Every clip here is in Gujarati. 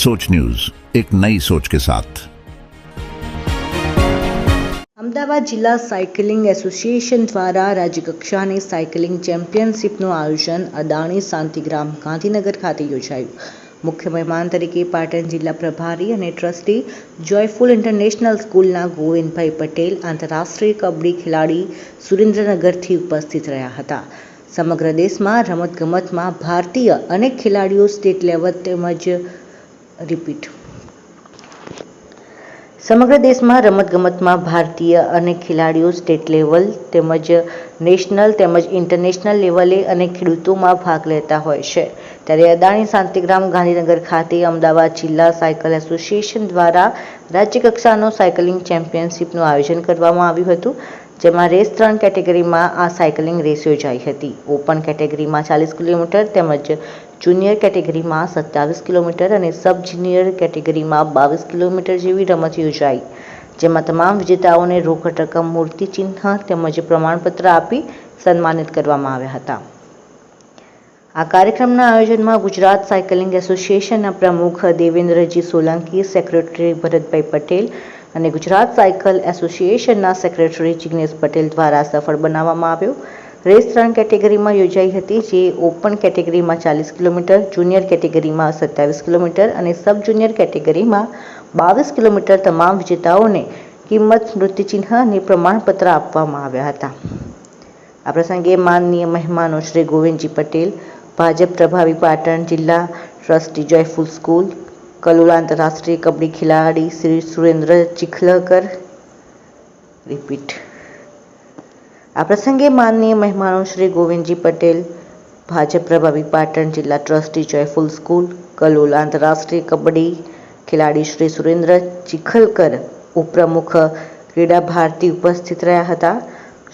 सोच न्यूज एक नई सोच के साथ અમદાવાદ જિલ્લા સાયકલિંગ એસોસિએશન દ્વારા રાજ્યકક્ષાની સાયકલિંગ ચેમ્પિયનશિપનું આયોજન અદાણી શાંતિગ્રામ ગાંધીનગર ખાતે યોજાયું મુખ્ય મહેમાન તરીકે પાટણ જિલ્લા પ્રભારી અને ટ્રસ્ટી જોયફુલ ઇન્ટરનેશનલ સ્કૂલના ગોવિંદભાઈ પટેલ આંતરરાષ્ટ્રીય કબડ્ડી ખેલાડી સુરેન્દ્રનગરથી ઉપસ્થિત રહ્યા હતા સમગ્ર દેશમાં રમતગમતમાં ભારતીય અનેક ખેલાડીઓ સ્ટેટ લેવલ તેમજ રિપીટ. સમગ્ર દેશમાં રમતગમતમાં ભારતીય અને ખેલાડીઓ સ્ટેટ લેવલ તેમજ નેશનલ તેમજ ઇન્ટરનેશનલ લેવલે અને ખેડૂતોમાં ભાગ લેતા હોય છે. ત્યારે અદાણી શાંતિગ્રામ ગાંધીનગર ખાતે અમદાવાદ જિલ્લા સાયકલ એસોસિએશન દ્વારા રાજ્યકક્ષાનો સાયકલિંગ ચેમ્પિયનશિપનું આયોજન કરવામાં આવ્યું હતું. જેમાં રેસ ત્રણ કેટેગરીમાં આ સાયકલિંગ રેસ યોજાઈ હતી. ઓપન કેટેગરીમાં ચાલીસ કિલોમીટર તેમજ જુનિયર કેટેગરીમાં સત્તાવીસ કિલોમીટર અને સબ જુનિયર કેટેગરીમાં બાવીસ કિલોમીટર જેવી રમત યોજાઈ. જેમાં તમામ વિજેતાઓને રોકડ રકમ મૂર્તિ ચિહ્ન તેમજ પ્રમાણપત્ર આપી સન્માનિત કરવામાં આવ્યા હતા. આ કાર્યક્રમના આયોજનમાં ગુજરાત સાયકલિંગ એસોસિએશનના પ્રમુખ દેવેન્દ્રજી સોલંકી, સેક્રેટરી ભરતભાઈ પટેલ અને ગુજરાત સાયકલ એસોસિએશનના સેક્રેટરી જિગ્નેશ પટેલ દ્વારા સફળ બનાવવામાં આવ્યો. રેસ ત્રણ કેટેગરીમાં યોજાઈ હતી, જે ઓપન કેટેગરીમાં ચાલીસ કિલોમીટર, જુનિયર કેટેગરીમાં સત્યાવીસ કિલોમીટર અને સબ જુનિયર કેટેગરીમાં બાવીસ કિલોમીટર તમામ વિજેતાઓને કિંમત સ્મૃતિચિહ્ન અને પ્રમાણપત્ર આપવામાં આવ્યા હતા. આ પ્રસંગે માનનીય મહેમાનો શ્રી ગોવિંદજી પટેલ, ભાજપ પ્રભારી પાટણ જિલ્લા ટ્રસ્ટી જોયફુલ સ્કૂલ કલોલ આંતરરાષ્ટ્રીય કબડ્ડી ખેલાડી શ્રી સુરેન્દ્ર ચિખલકર. રિપીટ આ પ્રસંગે માનનીય મહેમાનો શ્રી ગોવિંદજી પટેલ, ભાજપ પ્રભાવી પાટણ જિલ્લા ટ્રસ્ટી જોયફુલ સ્કૂલ કલોલ આંતરરાષ્ટ્રીય કબડ્ડી ખેલાડી શ્રી સુરેન્દ્ર ચિખલકર ઉપપ્રમુખ ક્રીડા ભારતી ઉપસ્થિત રહ્યા હતા.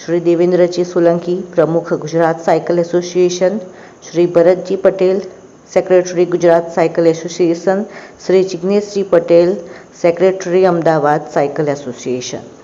શ્રી દેવેન્દ્રજી સોલંકી, પ્રમુખ Gujarat cycle association, Shri Bharatji Patel secretary Gujarat cycle association Shri Jigneshji Patel secretary Ahmedabad cycle association